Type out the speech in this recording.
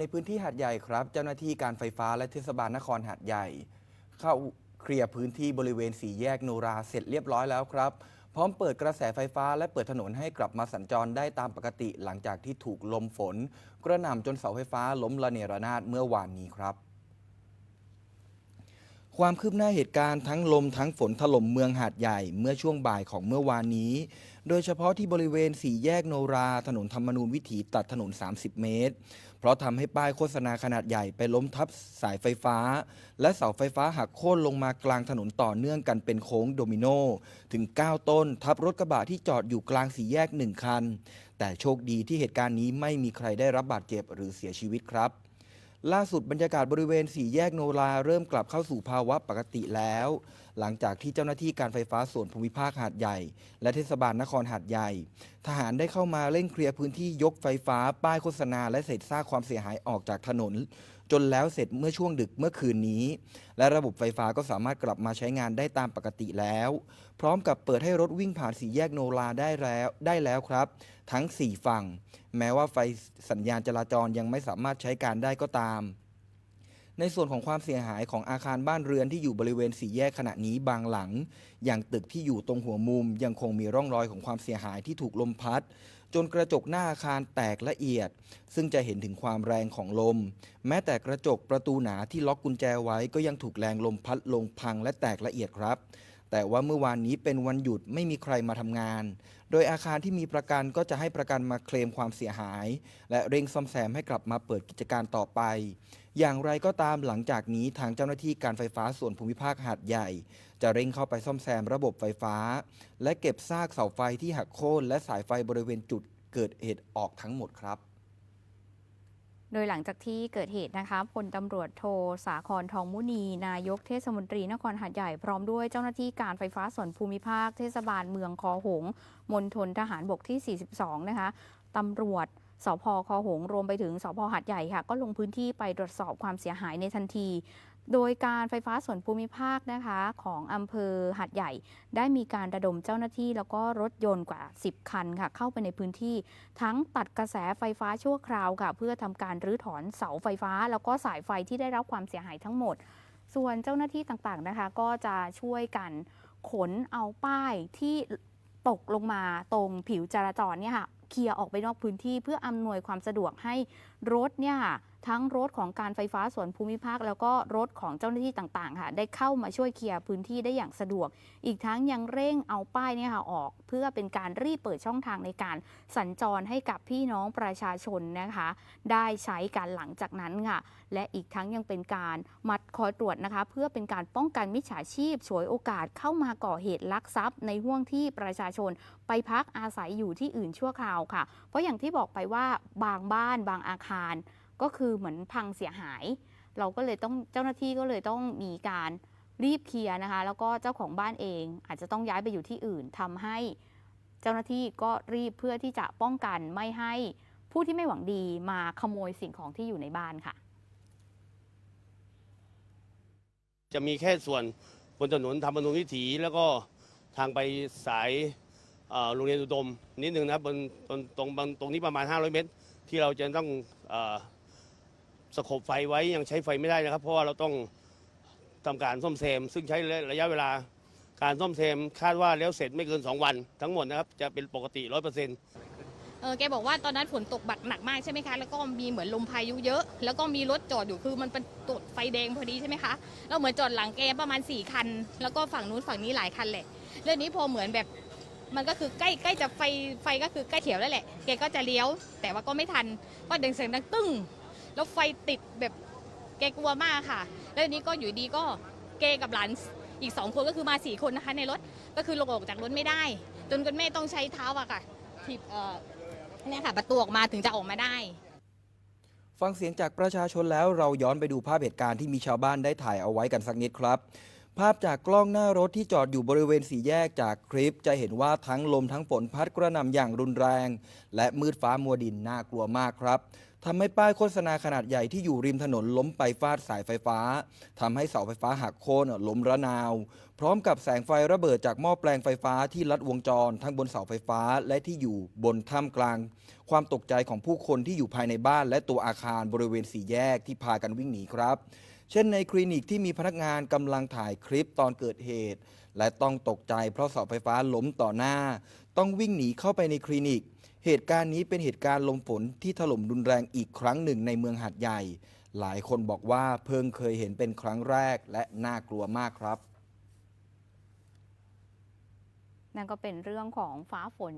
ในพื้นที่หาดใหญ่ครับ เจ้าหน้าที่การไฟฟ้าและเทศบาลนครหาดใหญ่ เข้าเคลียร์พื้นที่บริเวณสี่แยกโนราเสร็จเรียบร้อยแล้วครับ พร้อมเปิดกระแสไฟฟ้าและเปิดถนนให้กลับมาสัญจรได้ตามปกติหลังจากที่ถูกลมฝน กระหน่ำจนเสาไฟฟ้าล้มระเนระนาดเมื่อวานนี้ครับ ความคืบหน้าเหตุการณ์ทั้งลมทั้งฝนถล่มเมืองหาดใหญ่เมื่อช่วงบ่ายของเมื่อวานนี้ โดยเฉพาะที่บริเวณสี่แยกโนราถนนธรรมนูญวิถีตัดถนน 30 เมตร เพราะทำให้ป้ายโฆษณาขนาดใหญ่ไปล้มทับสายไฟฟ้า และเสาไฟฟ้าหักโค่นลงมากลางถนนต่อเนื่องกันเป็นโค้งโดมิโนถึง 9 ต้น ทับรถกระบะที่จอดอยู่กลางสี่แยกหนึ่งคัน แต่โชคดีที่เหตุการณ์นี้ไม่มีใครได้รับบาดเจ็บหรือเสียชีวิตครับ ล่าสุดบรรยากาศบริเวณสี่แยกโนราเริ่มกลับเข้าสู่ภาวะปกติแล้ว หลังจากที่เจ้าหน้าที่การไฟฟ้าส่วนภูมิภาคหาดใหญ่ และเทศบาลนครหาดใหญ่ ทหารได้เข้ามาเร่งเคลียร์พื้นที่ยกไฟฟ้า ป้ายโฆษณา และเศษซากความเสียหายออกจากถนน จนแล้วเสร็จเมื่อช่วงดึกเมื่อคืนนี้ และระบบไฟฟ้าก็สามารถกลับมาใช้งานได้ตามปกติแล้ว พร้อมกับเปิดให้รถวิ่งผ่านสี่แยกโนราได้แล้วได้แล้วครับ ทั้ง 4 ฝั่ง แม้ว่าไฟสัญญาณจราจรยังไม่สามารถใช้การได้ก็ตาม ในส่วนของความเสียหายของอาคารบ้านเรือนที่อยู่บริเวณสี่แยกขณะนี้บางหลัง อย่างตึกที่อยู่ตรงหัวมุม ยังคงมีร่องรอยของความเสียหายที่ถูกลมพัด จนกระจกหน้าอาคารแตกละเอียด ซึ่งจะเห็นถึงความแรงของลม แม้แต่กระจกประตูหนาที่ล็อกกุญแจไว้ก็ยังถูกแรงลมพัดลงพังและแตกละเอียดครับ แต่ว่าเมื่อวานนี้เป็นวันหยุดไม่มีใครมาทำงาน โดยอาคารที่มีประกันก็จะให้ประกันมาเคลมความเสียหาย และเร่งซ่อมแซมให้กลับมาเปิดกิจการต่อไป อย่างไรก็ตามหลังจากนี้ทางเจ้าหน้าที่การไฟฟ้าส่วนภูมิภาคหาดใหญ่ จะเร่งเข้าไปซ่อมแซมระบบไฟฟ้า และเก็บซากเสาไฟที่หักโค่นและสายไฟบริเวณจุดเกิดเหตุออกทั้งหมดครับ โดยหลังจากที่เกิดเหตุนะคะพลตำรวจโทสาครทองมุนี นายกเทศมนตรีนครหัดใหญ่พร้อมด้วยเจ้าหน้าที่การไฟฟ้าส่วนภูมิภาคเทศบาลเมืองคอหงมณฑลทหารบกที่ 42 นะคะตำรวจสพคอหงรวมไปถึงสพหัดใหญ่ค่ะ ก็ลงพื้นที่ไปตรวจสอบความเสียหายในทันที โดยการไฟฟ้าส่วนภูมิภาคนะคะของอำเภอหัดใหญ่ ได้มีการระดมเจ้าหน้าที่แล้วก็รถยนต์กว่า 10 คันค่ะ เข้าไปในพื้นที่ ทั้งตัดกระแสไฟฟ้าชั่วคราวค่ะ เพื่อทำการรื้อถอนเสาไฟฟ้า แล้วก็สายไฟที่ได้รับความเสียหายทั้งหมด ส่วนเจ้าหน้าที่ต่างๆนะคะ ก็จะช่วยกันขนเอาป้ายที่ตกลงมาตรงผิวจราจรเนี่ยค่ะเคลียร์ออกไปนอกพื้นที่เพื่ออำนวยความสะดวกให้รถเนี่ยค่ะทั้งรถของการไฟฟ้าส่วนภูมิภาค แล้วก็รถของเจ้าหน้าที่ต่างๆ ค่ะ ได้เข้ามาช่วยเคลียร์พื้นที่ได้อย่างสะดวก อีกทั้งยังเร่งเอาป้ายเนี่ยค่ะออก เพื่อเป็นการรีบเปิดช่องทางในการสัญจรให้กับพี่น้องประชาชนนะคะ ได้ใช้การหลังจากนั้นค่ะ และอีกทั้งยังเป็นการมัดคอยตรวจนะคะ เพื่อเป็นการป้องกันมิจฉาชีพฉวยโอกาสเข้ามาก่อเหตุลักทรัพย์ในห่วงที่ประชาชนไปพักอาศัยอยู่ที่อื่นชั่วคราวค่ะ เพราะอย่างที่บอกไปว่าบางบ้านบางอาคาร ก็คือเหมือนพังเสียหาย เราก็เลยต้องเจ้าหน้าที่ก็เลยต้องมีการรีบเคลียร์นะคะ แล้วก็เจ้าของบ้านเอง อาจจะต้องย้ายไปอยู่ที่อื่นทำให้เจ้าหน้าที่ก็รีบเพื่อที่จะป้องกันไม่ให้ผู้ที่ไม่หวังดีมาขโมยสิ่งของที่อยู่ในบ้านค่ะ จะมีแค่ส่วนบนถนนธรรมนูญวิถี แล้วก็ทางไปสายโรงเรียนอุดมนิดนึงนะบนตรงตรงตรงนี้ประมาณ 500 เมตร ที่เราจะต้องอ สโคบไฟไว้ยังใช้ไฟไม่ได้นะครับ เพราะว่าเราต้องทำการซ่อมแซมซึ่งใช้ระยะเวลาการซ่อมแซมคาดว่าแล้วเสร็จไม่เกิน 2 วัน ทั้งหมดนะครับจะเป็นปกติ 100%เออแกบอกว่าตอนนั้นฝนตกบักหนักมากใช่ไหมคะ แล้วก็มีเหมือนลมพายุเยอะ แล้วก็มีรถจอดอยู่คือมันเป็นตดไฟแดงพอดีใช่ไหมคะแล้วเหมือนจอดหลังแกประมาณ4ี่คัน แล้วก็ฝั่งนู้นฝั่งนี้หลายคันแหละเรื่องนี้พอเหมือนแบบมันก็คือใกล้ใกล้จะไฟไฟก็คือใกล้เขียวแล้วแหละแกก็จะเลี้ยว แต่ว่าก็ไม่ทันก็เดินเสียงดังตึ้ง แล้วไฟติดแบบแกกลัวมากค่ะ แล้วทีนี้ก็อยู่ดีก็แกกับหลานอีกสองคนก็คือมาสี่คนนะคะในรถก็คือลงออกจากรถไม่ได้ จนคุณแม่ต้องใช้เท้าอะค่ะถีบเอ่อเนี่ยค่ะประตูออกมาถึงจะออกมาได้ ฟังเสียงจากประชาชนแล้วเราย้อนไปดูภาพเหตุการณ์ที่มีชาวบ้านได้ถ่ายเอาไว้กันสักนิดครับ ภาพจากกล้องหน้ารถที่จอดอยู่บริเวณสี่แยกจากคลิป จะเห็นว่าทั้งลมทั้งฝนพัดกระหน่ำอย่างรุนแรง และมืดฟ้ามัวดินน่ากลัวมากครับ ทำให้ป้ายโฆษณาขนาดใหญ่ที่อยู่ริมถนนล้มไปฟาดสายไฟฟ้าทำให้เสาไฟฟ้าหักโค่นล้มระนาว พร้อมกับแสงไฟระเบิดจากหม้อแปลงไฟฟ้าที่ลัดวงจร ทั้งบนเสาไฟฟ้าและที่อยู่บนถ้ำกลาง ความตกใจของผู้คนที่อยู่ภายในบ้าน และตัวอาคารบริเวณสี่แยกที่พากันวิ่งหนีครับ เช่นในคลินิกที่มีพนักงานกำลังถ่ายคลิปตอนเกิดเหตุ และต้องตกใจเพราะเสาไฟฟ้าล้มต่อหน้า ต้องวิ่งหนีเข้าไปในคลินิก เหตุการณ์นี้เป็นเหตุการณ์ลมฝนที่ถล่มรุนแรงอีกครั้งหนึ่งในเมืองหาดใหญ่ หลายคนบอกว่าเพิ่งเคยเห็นเป็นครั้งแรกและน่ากลัวมากครับ นั่นก็เป็นเรื่องของฟ้าฝน